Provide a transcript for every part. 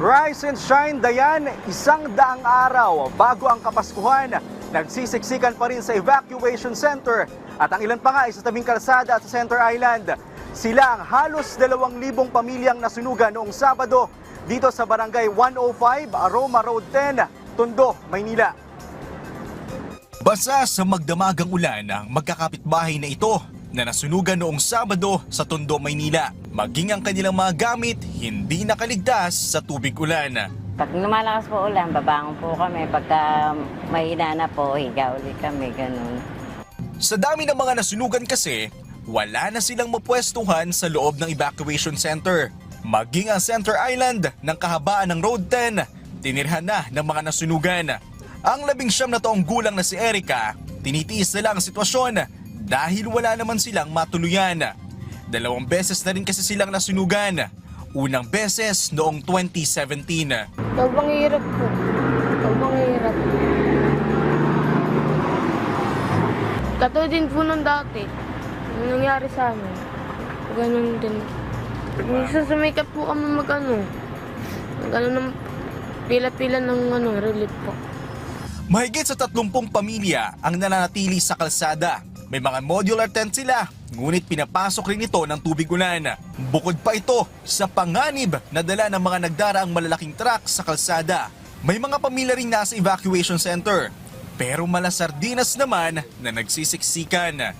Rise and shine, Dayan, isang daang araw bago ang Kapaskuhan. Nagsisiksikan pa rin sa evacuation center at ang ilan pa nga ay sa tabing kalsada at sa Center Island. Sila ang halos 2,000 pamilyang nasunugan noong Sabado dito sa Barangay 105, Aroma Road 10, Tondo, Maynila. Basa sa magdamagang ulan ang magkakapitbahay na ito na nasunugan noong Sabado sa Tondo, Maynila. Maging ang kanilang mga gamit hindi nakaligtas sa tubig ulan. Pag lumalakas po ulan, babangon po kami. Pagka mahina na po, higa ulit kami, ganun. Sa dami ng mga nasunugan kasi, wala na silang mapwestuhan sa loob ng evacuation center. Maging ang Center Island ng kahabaan ng Road 10, tinirhan na ng mga nasunugan. Ang labing siyam na taong gulang na si Erica, tinitiis na lang ang sitwasyon dahil wala naman silang matuluyan. Dalawang beses na rin kasi silang nasunugan. Unang beses noong 2017. Sobrang hirap po. Sobrang hirap. Katulad din po nung dati. Yung nangyari sa amin. Ganun din. Minsan sumikap po kami mag ano. Mag ano ng pila-pila ng ano, relief po. Mahigit sa 30 pamilya ang nananatili sa kalsada. May mga modular tent sila, ngunit pinapasok rin ito ng tubig ulan. Bukod pa ito sa panganib na dala ng mga nagdaraang malalaking truck sa kalsada. May mga pamilya rin nasa evacuation center, pero malasardinas naman na nagsisiksikan.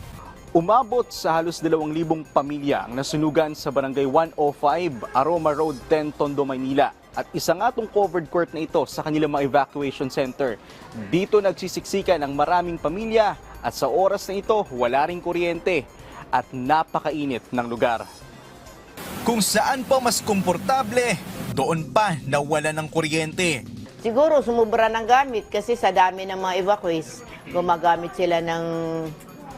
Umabot sa halos 2,000 pamilya ang nasunugan sa Barangay 105, Aroma Road 10, Tondo, Maynila. At isa nga tong covered court na ito sa kanilang mga evacuation center. Dito nagsisiksikan ang maraming pamilya at sa oras na ito wala ring kuryente at napakainit ng lugar. Kung saan pa mas komportable, doon pa nawala ng kuryente. Siguro sumubra ng gamit kasi sa dami ng mga evacuees, gumagamit sila ng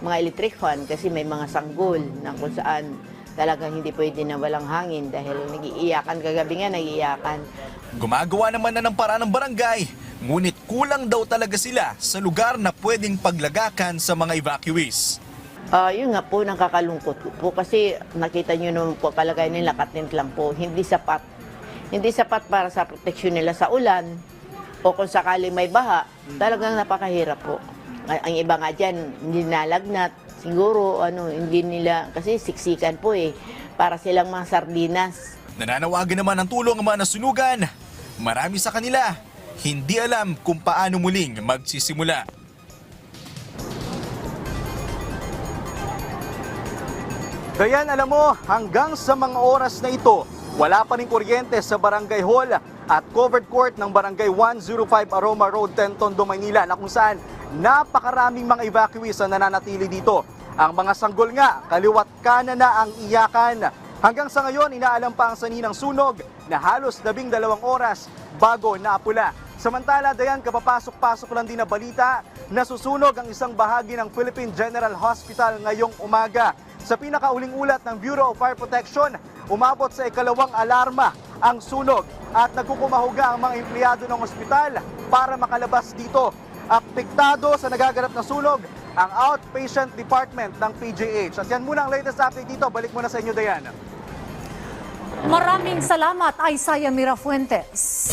mga electric fan kasi may mga sanggol na kung saan talagang hindi pwede na walang hangin dahil nagiiyakan kagabi nga nagiiyakan. Gumagawa naman na ng paraan ng barangay, ngunit kulang daw talaga sila sa lugar na pwedeng paglagakan sa mga evacuees. Ah, yun nga po, nakakalungkot ko po kasi nakita nyo naman po kalagay nila katint lang po, hindi sapat. Hindi sapat para sa proteksyon nila sa ulan o kung sakaling may baha, talagang napakahirap po. Ang ang iba nga dyan, hindi nalagnat. Siguro, ano, hindi nila, kasi siksikan po eh, para silang mga sardinas. Nananawagan naman ng tulong ang mga nasunugan. Marami sa kanila, hindi alam kung paano muling magsisimula. Dayan, alam mo, hanggang sa mga oras na ito, wala pa rin kuryente sa Barangay Hall at covered court ng Barangay 105 Aroma Road, 10 Tondo, Maynila na kung saan napakaraming mga evacuees ang nananatili dito. Ang mga sanggol nga, kaliwat kanan na ang iyakan. Hanggang sa ngayon, inaalam pa ang saninang sunog na halos labing dalawang oras bago naapula. Samantala, Dayan, kapapasok-pasok lang din na balita na susunog ang isang bahagi ng Philippine General Hospital ngayong umaga. Sa pinakauling ulat ng Bureau of Fire Protection, umabot sa ikalawang alarma ang sunog at nagkukumahuga ang mga empleyado ng ospital para makalabas dito. Apektado sa nagaganap na sunog ang outpatient department ng PJH. At yan muna ang latest update dito. Balik muna sa inyo, Dayan. Maraming salamat, Isaiah Mirafuentes.